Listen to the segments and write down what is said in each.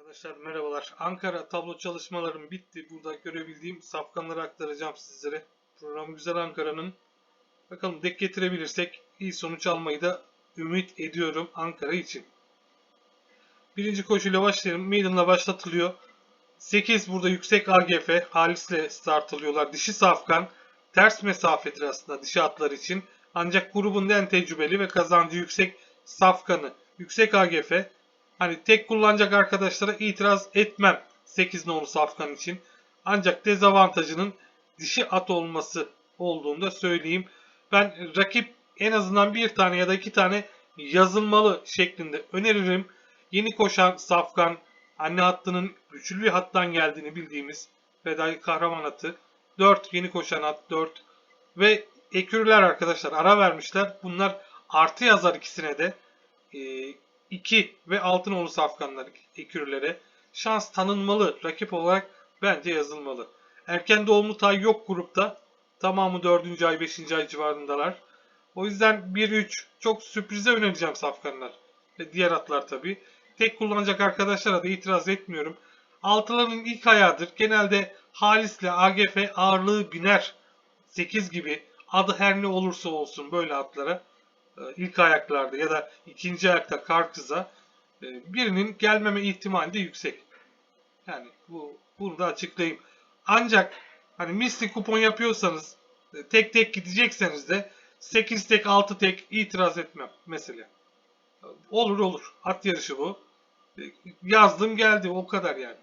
Arkadaşlar merhabalar. Ankara tablo çalışmalarım bitti. Burada görebildiğim safkanları aktaracağım sizlere. Program Güzel Ankara'nın. Bakalım dek getirebilirsek iyi sonuç almayı da ümit ediyorum Ankara için. Birinci koşuyla başlayalım. Maiden'la başlatılıyor. 8 burada yüksek AGF. Halis'le start alıyorlar. Dişi safkan. Ters mesafedir aslında dişi atlar için. Ancak grubun en tecrübeli ve kazancı yüksek safkanı. Yüksek AGF. Hani tek kullanacak arkadaşlara itiraz etmem 8 nolu safkan için. Ancak dezavantajının dişi at olması olduğunu da söyleyeyim. Ben rakip en azından bir tane ya da iki tane yazılmalı şeklinde öneririm. Yeni koşan safkan anne hattının güçlü bir hattan geldiğini bildiğimiz fedai kahraman atı. 4 yeni koşan at 4 ve ekürüler arkadaşlar ara vermişler. Bunlar artı yazar ikisine de. Ee, 2 ve Altınoğlu safkanlar ekürülere şans tanınmalı. Rakip olarak bence yazılmalı. Erken doğumlu tay yok grupta. Tamamı 4. ay 5. ay civarındalar. O yüzden 1-3 çok sürprize önereceğim safkanlar. Ve diğer atlar tabi. Tek kullanacak arkadaşlara da itiraz etmiyorum. Altıların ilk ayağıdır. Genelde Halis'le AGF ağırlığı biner. 8 gibi adı her ne olursa olsun böyle atlara ilk ayaklarda ya da ikinci ayakta kar kıza e, birinin gelmeme ihtimali de yüksek. Yani bu bunu da açıklayayım. Ancak hani misli kupon yapıyorsanız e, tek tek gidecekseniz de 8 tek 6 tek itiraz etmem mesela. Olur olur. At yarışı bu. Yazdım geldi o kadar yani.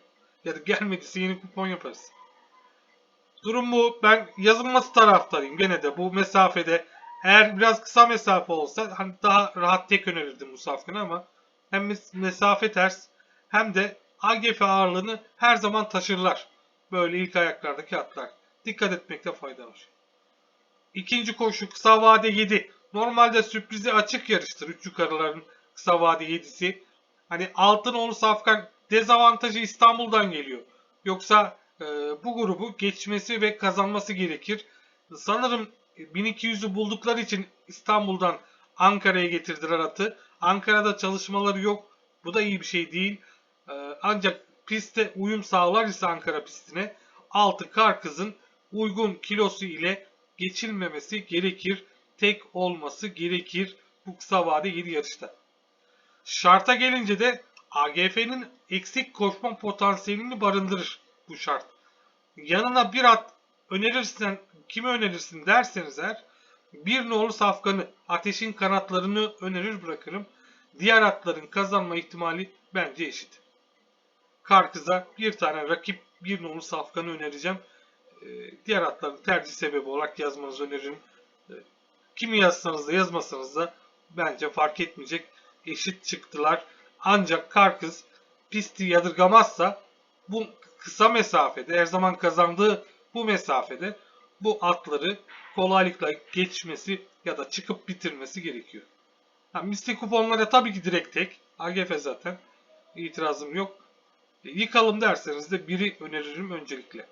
Ya da gelmediyse yeni kupon yaparız. Durum bu. Ben yazılması taraftarıyım. Gene de bu mesafede eğer biraz kısa mesafe olsa hani daha rahat tek önerirdim bu safkanı ama hem mesafe ters hem de AGF ağırlığını her zaman taşırlar. Böyle ilk ayaklardaki atlar. Dikkat etmekte fayda var. İkinci koşu kısa vade 7. Normalde sürprizi açık yarıştır. Üç yukarıların kısa vade 7'si. Hani Altınoğlu Safkan dezavantajı İstanbul'dan geliyor. Yoksa e, bu grubu geçmesi ve kazanması gerekir. Sanırım 1200'ü buldukları için İstanbul'dan Ankara'ya getirdiler atı. Ankara'da çalışmaları yok. Bu da iyi bir şey değil. Ee, ancak piste uyum sağlar ise Ankara pistine altı kar kızın uygun kilosu ile geçilmemesi gerekir. Tek olması gerekir bu kısa vade 7 yarışta. Şarta gelince de AGF'nin eksik koşma potansiyelini barındırır bu şart. Yanına bir at önerirsen kimi önerirsin derseniz eğer bir nolu safkanı ateşin kanatlarını önerir bırakırım. Diğer atların kazanma ihtimali bence eşit. Karkız'a bir tane rakip bir nolu safkanı önereceğim. Ee, diğer atların tercih sebebi olarak yazmanızı öneririm. Ee, kimi yazsanız da yazmasanız da bence fark etmeyecek. Eşit çıktılar. Ancak Karkız pisti yadırgamazsa bu kısa mesafede her zaman kazandığı bu mesafede bu atları kolaylıkla geçmesi ya da çıkıp bitirmesi gerekiyor. Ha, mistik kuponlara tabii ki direkt tek. AGF zaten. İtirazım yok. E, yıkalım derseniz de biri öneririm öncelikle.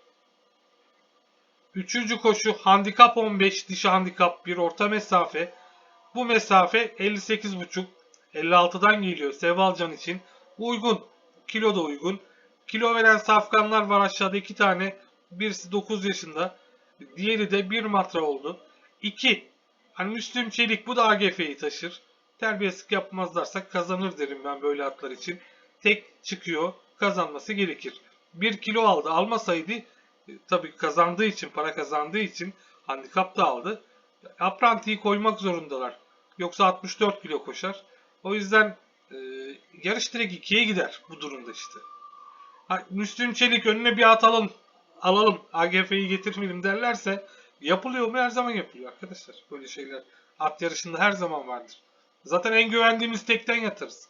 Üçüncü koşu handikap 15, dişi handikap 1 orta mesafe. Bu mesafe 58,5 56'dan geliyor Sevalcan için. Uygun. Kilo da uygun. Kilo veren safkanlar var aşağıda iki tane. Birisi 9 yaşında. Diğeri de 1 matra oldu. 2. Hani Müslüm Çelik bu da AGF'yi taşır. Terbiyesizlik yapmazlarsa kazanır derim ben böyle atlar için. Tek çıkıyor. Kazanması gerekir. 1 kilo aldı. Almasaydı e, tabii kazandığı için, para kazandığı için handikap da aldı. Aprantiyi koymak zorundalar. Yoksa 64 kilo koşar. O yüzden e, yarış direkt 2'ye gider bu durumda işte. Ha, Müslüm Çelik önüne bir at alın alalım AGF'yi getirmeyelim derlerse yapılıyor mu? Her zaman yapılıyor arkadaşlar. Böyle şeyler at yarışında her zaman vardır. Zaten en güvendiğimiz tekten yatarız.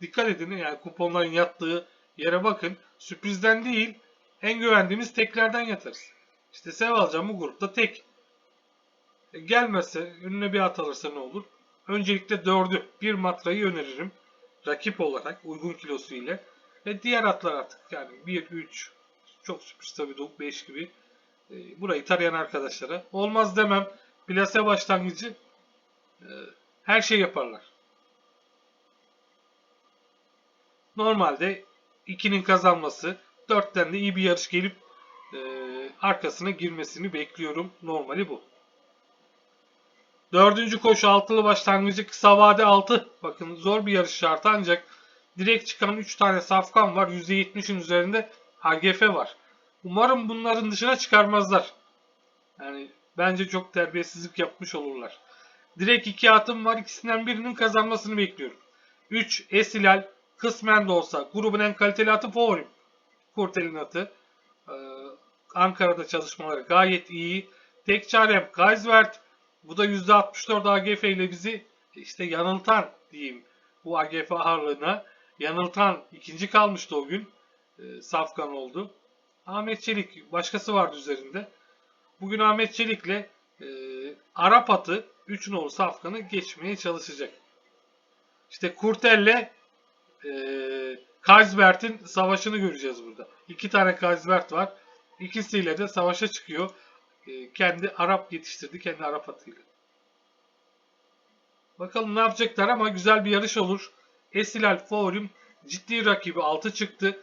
Dikkat edin yani kuponların yattığı yere bakın. Sürprizden değil en güvendiğimiz teklerden yatarız. İşte sev alacağım bu grupta tek. E, gelmezse önüne bir at alırsa ne olur? Öncelikle dördü bir matrayı öneririm. Rakip olarak uygun kilosu ile. Ve diğer atlar artık yani 1, 3, çok sürpriz tabii Dog 5 gibi. E, burayı tarayan arkadaşlara. Olmaz demem. Plase başlangıcı e, her şey yaparlar. Normalde 2'nin kazanması. 4'ten de iyi bir yarış gelip e, arkasına girmesini bekliyorum. Normali bu. Dördüncü koşu altılı başlangıcı kısa vade 6. Bakın zor bir yarış şartı ancak direkt çıkan 3 tane safkan var. %70'in üzerinde HGF var. Umarım bunların dışına çıkarmazlar. Yani bence çok terbiyesizlik yapmış olurlar. Direkt iki atım var. İkisinden birinin kazanmasını bekliyorum. 3 Esilal kısmen de olsa grubun en kaliteli atı Favorim. Kurtel'in atı. Ee, Ankara'da çalışmaları gayet iyi. Tek çarem Kaisvert. Bu da %64 AGF ile bizi işte yanıltan diyeyim. Bu AGF ağırlığına yanıltan ikinci kalmıştı o gün. Ee, Safkan oldu. Ahmet Çelik başkası vardı üzerinde. Bugün Ahmet Çelik'le e, Arap atı 3 nolu Safkan'ı geçmeye çalışacak. İşte Kurtel'le e, Kaisbert'in savaşını göreceğiz burada. İki tane Kaisbert var. İkisiyle de savaşa çıkıyor. E, kendi Arap yetiştirdi. Kendi Arap atıyla. Bakalım ne yapacaklar ama güzel bir yarış olur. Esilal Forum ciddi rakibi 6 çıktı.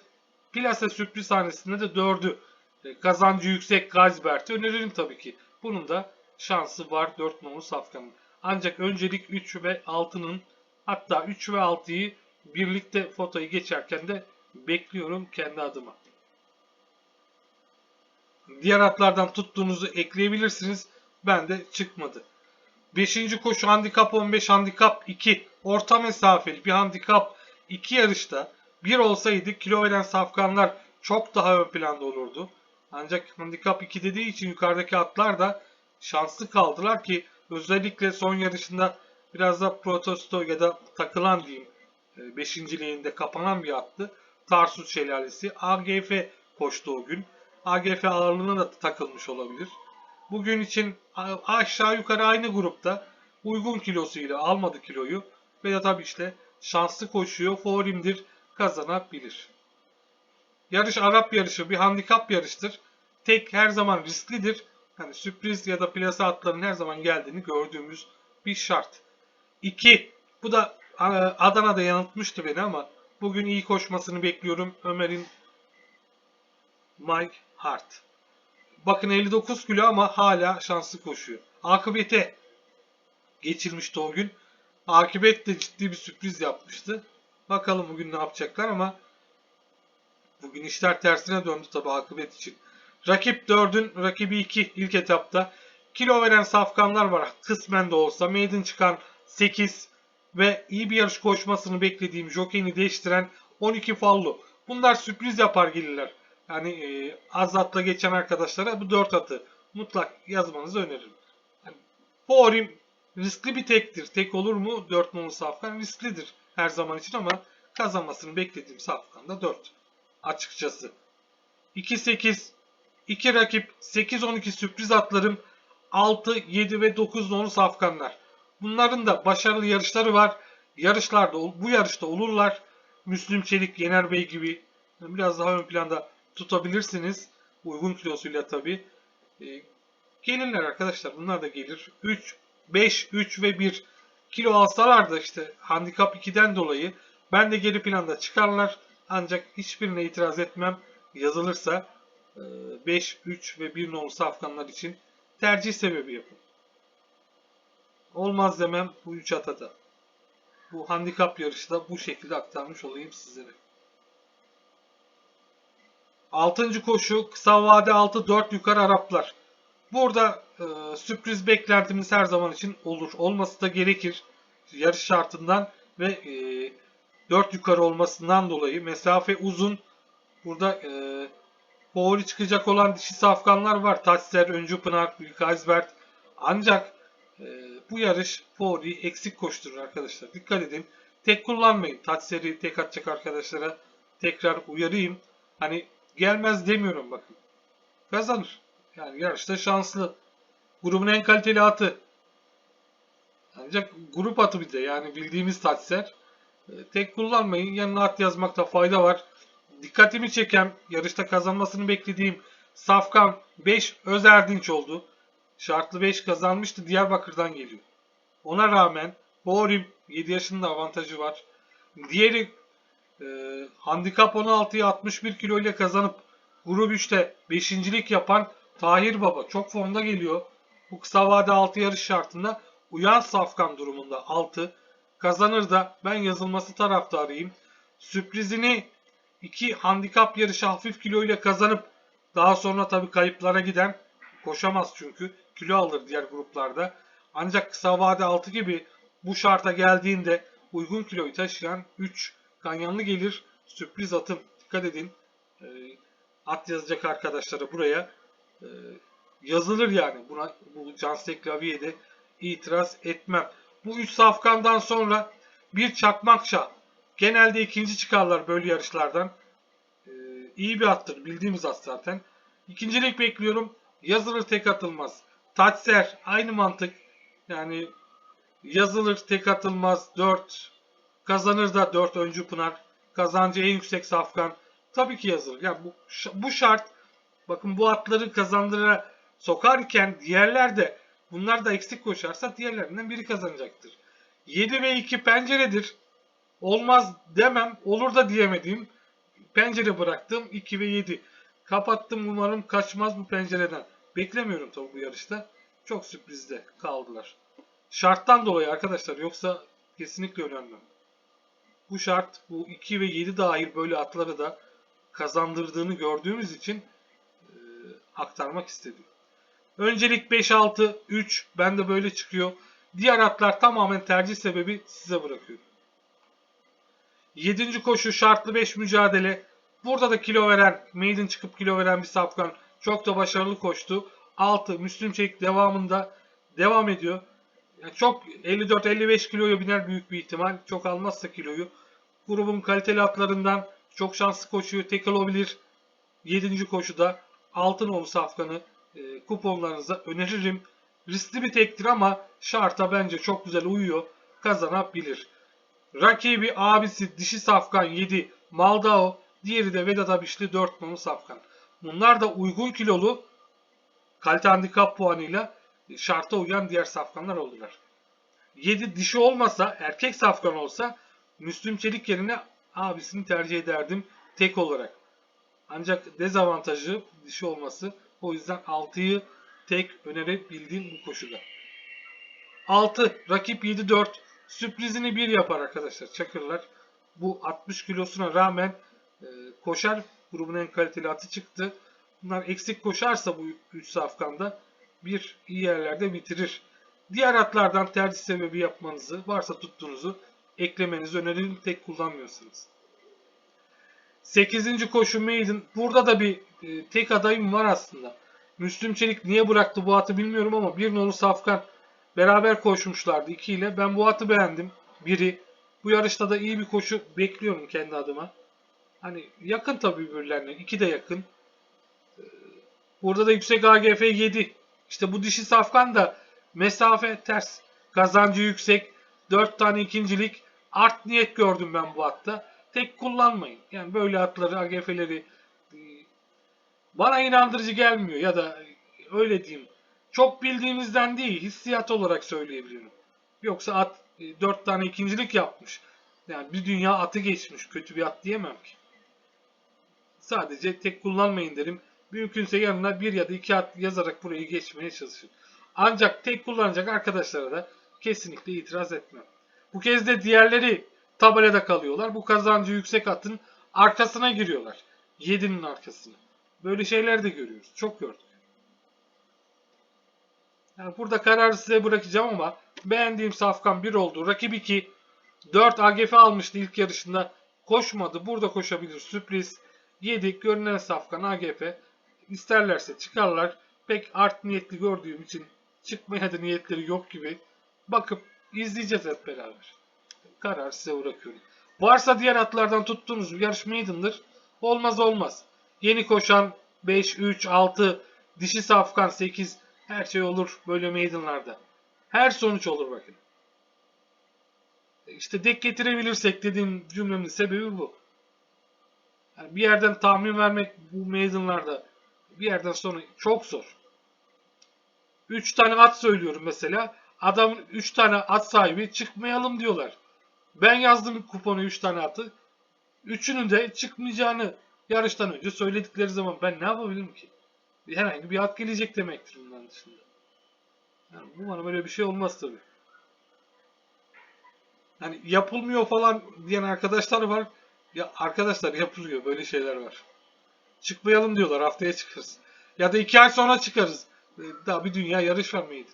Plase sürpriz hanesinde de 4'ü. E, kazancı yüksek Kaisbert'i öneririm tabii ki. Bunun da şansı var 4 nolu Safkan'ın. Ancak öncelik 3 ve 6'nın hatta 3 ve 6'yı birlikte fotoyu geçerken de bekliyorum kendi adıma. Diğer atlardan tuttuğunuzu ekleyebilirsiniz. Ben de çıkmadı. 5. koşu handikap 15, handikap 2. Orta mesafeli bir handikap 2 yarışta bir olsaydı kilo veren safkanlar çok daha ön planda olurdu. Ancak handikap 2 dediği için yukarıdaki atlar da şanslı kaldılar ki özellikle son yarışında biraz da protesto ya da takılan diyeyim 5. leğinde kapanan bir attı. Tarsus Şelalesi AGF koştu o gün. AGF ağırlığına da takılmış olabilir. Bugün için aşağı yukarı aynı grupta uygun kilosuyla almadı kiloyu ve de tabii işte şanslı koşuyor. Forim'dir kazanabilir. Yarış Arap yarışı bir handikap yarıştır. Tek her zaman risklidir. Hani sürpriz ya da plasa atların her zaman geldiğini gördüğümüz bir şart. 2. Bu da Adana'da yanıltmıştı beni ama bugün iyi koşmasını bekliyorum. Ömer'in Mike Hart. Bakın 59 kilo ama hala şanslı koşuyor. Akıbete geçirmişti o gün. Akibet de ciddi bir sürpriz yapmıştı. Bakalım bugün ne yapacaklar ama bugün işler tersine döndü tabi akıbet için. Rakip 4'ün rakibi 2 ilk etapta. Kilo veren safkanlar var kısmen de olsa. Maiden çıkan 8 ve iyi bir yarış koşmasını beklediğim jockeyini değiştiren 12 fallo. Bunlar sürpriz yapar gelirler. Yani e, Azat'la geçen arkadaşlara bu 4 atı mutlak yazmanızı öneririm. Yani, Forim riskli bir tektir. Tek olur mu? 4 numaralı safkan risklidir her zaman için ama kazanmasını beklediğim safkan da 4. Açıkçası. 2-8 2 rakip 8-12 sürpriz atlarım 6, 7 ve 9 nolu safkanlar. Bunların da başarılı yarışları var. Yarışlarda bu yarışta olurlar. Müslüm Çelik, Yener Bey gibi biraz daha ön planda tutabilirsiniz. Uygun kilosuyla tabi. E, gelirler arkadaşlar. Bunlar da gelir. 3, 5, 3 ve 1 kilo alsalar da işte handikap 2'den dolayı ben de geri planda çıkarlar. Ancak hiçbirine itiraz etmem. Yazılırsa 5, 3 ve 1 nolu safkanlar için tercih sebebi yapın. Olmaz demem bu 3 atada. Bu handikap yarışı da bu şekilde aktarmış olayım sizlere. 6. koşu kısa vade 6-4 yukarı Araplar. Burada e, sürpriz beklentimiz her zaman için olur. Olması da gerekir. Yarış şartından ve e, 4 yukarı olmasından dolayı mesafe uzun. Burada e, favori çıkacak olan dişi safkanlar var. Tatser, Öncü Pınar, Büyük Azbert. Ancak e, bu yarış favori eksik koşturur arkadaşlar. Dikkat edin. Tek kullanmayın. Tatser'i tek atacak arkadaşlara tekrar uyarayım. Hani gelmez demiyorum bakın. Kazanır. Yani yarışta şanslı. Grubun en kaliteli atı. Ancak grup atı bir de yani bildiğimiz Tatser. E, tek kullanmayın. Yanına at yazmakta fayda var. Dikkatimi çeken, yarışta kazanmasını beklediğim Safkan 5 Özerdinç oldu. Şartlı 5 kazanmıştı. Diyarbakır'dan geliyor. Ona rağmen Borim 7 yaşında avantajı var. Diğeri e, handikap 16'yı 61 kilo ile kazanıp grup 3'te 5.lik yapan Tahir Baba çok formda geliyor. Bu kısa vade 6 yarış şartında uyan safkan durumunda 6 kazanır da ben yazılması taraftarıyım. Sürprizini 2 handikap yarışı hafif kilo ile kazanıp daha sonra tabii kayıplara giden koşamaz çünkü kilo alır diğer gruplarda. Ancak kısa vade 6 gibi bu şarta geldiğinde uygun kiloyu taşıyan 3 Ganyanlı gelir sürpriz atım. Dikkat edin. Ee, at yazacak arkadaşlara buraya e, yazılır yani. Buna bu Canstek Lavier'de itiraz etmem. Bu 3 safkandan sonra bir çakmakça genelde ikinci çıkarlar böyle yarışlardan. Ee, iyi bir attır. Bildiğimiz at zaten. İkincilik bekliyorum. Yazılır tek atılmaz. Tatser aynı mantık. Yani yazılır tek atılmaz 4 kazanır da 4 öncü Pınar. Kazancı en yüksek safkan. Tabii ki yazılır. Yani bu, bu şart bakın bu atları kazandıra sokarken diğerler de bunlar da eksik koşarsa diğerlerinden biri kazanacaktır. 7 ve 2 penceredir. Olmaz demem. Olur da diyemediğim pencere bıraktım. 2 ve 7. Kapattım umarım kaçmaz bu pencereden. Beklemiyorum tabii bu yarışta. Çok sürprizde kaldılar. Şarttan dolayı arkadaşlar yoksa kesinlikle önemli. Bu şart bu 2 ve 7 dahil böyle atları da kazandırdığını gördüğümüz için aktarmak istedim. Öncelik 5, 6, 3 bende böyle çıkıyor. Diğer atlar tamamen tercih sebebi size bırakıyorum. 7. koşu şartlı 5 mücadele. Burada da kilo veren, maiden çıkıp kilo veren bir safkan çok da başarılı koştu. 6 Müslüm Çelik devamında devam ediyor. Yani çok 54-55 kiloya biner büyük bir ihtimal. Çok almazsa kiloyu. Grubun kaliteli atlarından çok şanslı koşuyor. Tek olabilir. 7. koşuda Altınoğlu Safkan'ı e, kuponlarınıza öneririm. Riskli bir tektir ama şarta bence çok güzel uyuyor. Kazanabilir. Rakibi abisi dişi Safkan 7 Maldao. Diğeri de Vedat Abişli 4 numaralı Safkan. Bunlar da uygun kilolu kalite handikap puanıyla şarta uyan diğer safkanlar oldular. 7 dişi olmasa erkek safkan olsa Müslüm Çelik yerine abisini tercih ederdim tek olarak. Ancak dezavantajı dişi olması. O yüzden 6'yı tek önerebildiğim bu koşuda. 6 rakip 7-4 sürprizini 1 yapar arkadaşlar Çakırlar. Bu 60 kilosuna rağmen e, koşar grubun en kaliteli atı çıktı. Bunlar eksik koşarsa bu 3 safkanda bir iyi yerlerde bitirir. Diğer atlardan tercih sebebi yapmanızı, varsa tuttuğunuzu eklemenizi öneririm tek kullanmıyorsanız. 8. koşu Maiden. Burada da bir e, tek adayım var aslında. Müslüm Çelik niye bıraktı bu atı bilmiyorum ama bir nolu Safkan beraber koşmuşlardı 2 ile. Ben bu atı beğendim. Biri. Bu yarışta da iyi bir koşu bekliyorum kendi adıma. Hani yakın tabii birbirlerine. İki de yakın. Ee, burada da yüksek AGF 7. İşte bu dişi safkan da mesafe ters. Kazancı yüksek. 4 tane ikincilik. Art niyet gördüm ben bu atta. Tek kullanmayın. Yani böyle atları, AGF'leri e, bana inandırıcı gelmiyor ya da öyle diyeyim. Çok bildiğimizden değil, hissiyat olarak söyleyebilirim. Yoksa at 4 e, tane ikincilik yapmış. Yani bir dünya atı geçmiş. Kötü bir at diyemem ki. Sadece tek kullanmayın derim. Mümkünse yanına bir ya da iki at yazarak burayı geçmeye çalışın. Ancak tek kullanacak arkadaşlara da kesinlikle itiraz etmem. Bu kez de diğerleri tabelada kalıyorlar. Bu kazancı yüksek atın arkasına giriyorlar. 7'nin arkasına. Böyle şeyler de görüyoruz. Çok gördük. Yani burada kararı size bırakacağım ama beğendiğim safkan 1 oldu. Rakip 2 4 AGF almıştı ilk yarışında. Koşmadı. Burada koşabilir. Sürpriz. 7 görünen safkan AGF. İsterlerse çıkarlar. Pek art niyetli gördüğüm için çıkmaya da niyetleri yok gibi. Bakıp izleyeceğiz hep beraber. Karar size bırakıyorum. Varsa diğer atlardan tuttuğunuz bir yarış maiden'dır. Olmaz olmaz. Yeni koşan 5, 3, 6, dişi safkan 8 her şey olur böyle maiden'larda. Her sonuç olur bakın. İşte dek getirebilirsek dediğim cümlemin sebebi bu. Yani bir yerden tahmin vermek bu maiden'larda bir yerden sonra çok zor. 3 tane at söylüyorum mesela. Adam 3 tane at sahibi çıkmayalım diyorlar. Ben yazdım kuponu 3 tane atı. Üçünün de çıkmayacağını yarıştan önce söyledikleri zaman ben ne yapabilirim ki? Herhangi bir at gelecek demektir bundan dışında. Yani umarım öyle bir şey olmaz tabii. Hani yapılmıyor falan diyen arkadaşlar var. Ya arkadaşlar yapılıyor böyle şeyler var. Çıkmayalım diyorlar haftaya çıkarız. Ya da iki ay sonra çıkarız. Ee, Daha bir dünya yarış var mıydı?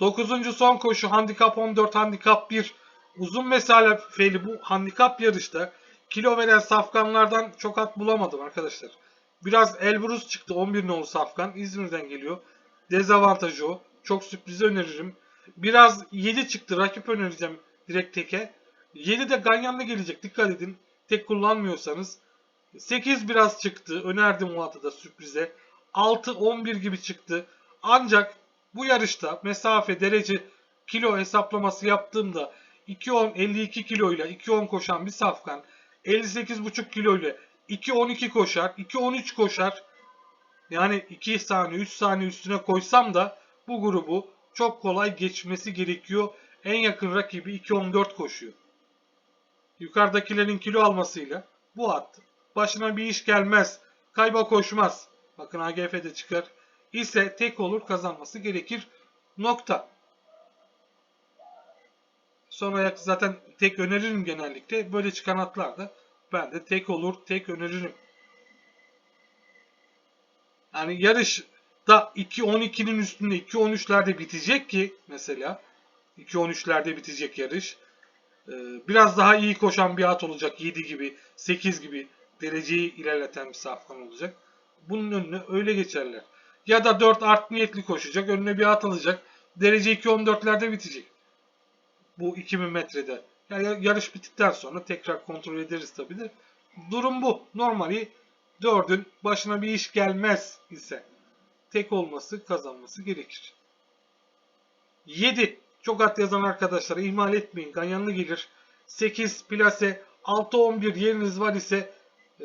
Dokuzuncu son koşu handikap 14 handikap 1. Uzun mesafeli bu handikap yarışta kilo veren safkanlardan çok at bulamadım arkadaşlar. Biraz Elbrus çıktı 11 nolu safkan. İzmir'den geliyor. Dezavantajı o. Çok sürprize öneririm. Biraz 7 çıktı. Rakip önereceğim direkt teke. 7 de Ganyan'la gelecek. Dikkat edin. Tek kullanmıyorsanız. 8 biraz çıktı. Önerdim o atı da sürprize. 6 11 gibi çıktı. Ancak bu yarışta mesafe, derece, kilo hesaplaması yaptığımda 2.10 52 kilo ile 2.10 koşan bir safkan 58.5 kilo ile 2.12 koşar, 2.13 koşar. Yani 2 saniye, 3 saniye üstüne koysam da bu grubu çok kolay geçmesi gerekiyor. En yakın rakibi 2.14 koşuyor. Yukarıdakilerin kilo almasıyla bu at başına bir iş gelmez. Kayba koşmaz. Bakın AGF'de çıkar. ise tek olur kazanması gerekir. Nokta. Son ayak zaten tek öneririm genellikle. Böyle çıkan atlarda ben de tek olur tek öneririm. Yani yarış da 2.12'nin üstünde 2.13'lerde bitecek ki mesela 2.13'lerde bitecek yarış. Ee, Biraz daha iyi koşan bir at olacak 7 gibi 8 gibi dereceyi ilerleten bir safkan olacak. Bunun önüne öyle geçerler. Ya da 4 art niyetli koşacak önüne bir at alacak. Derece 2.14'lerde bitecek. Bu 2000 metrede. Yani yarış bittikten sonra tekrar kontrol ederiz tabi de. Durum bu. Normali 4'ün başına bir iş gelmez ise tek olması kazanması gerekir. 7. Çok at yazan arkadaşlara ihmal etmeyin. Ganyanlı gelir. 8 plase 6-11 yeriniz var ise e,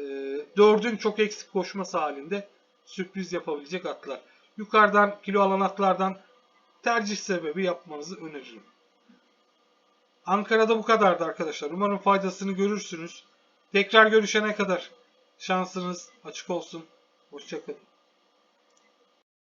4'ün çok eksik koşması halinde sürpriz yapabilecek atlar. Yukarıdan kilo alan atlardan tercih sebebi yapmanızı öneririm. Ankara'da bu kadardı arkadaşlar. Umarım faydasını görürsünüz. Tekrar görüşene kadar şansınız açık olsun. Hoşçakalın.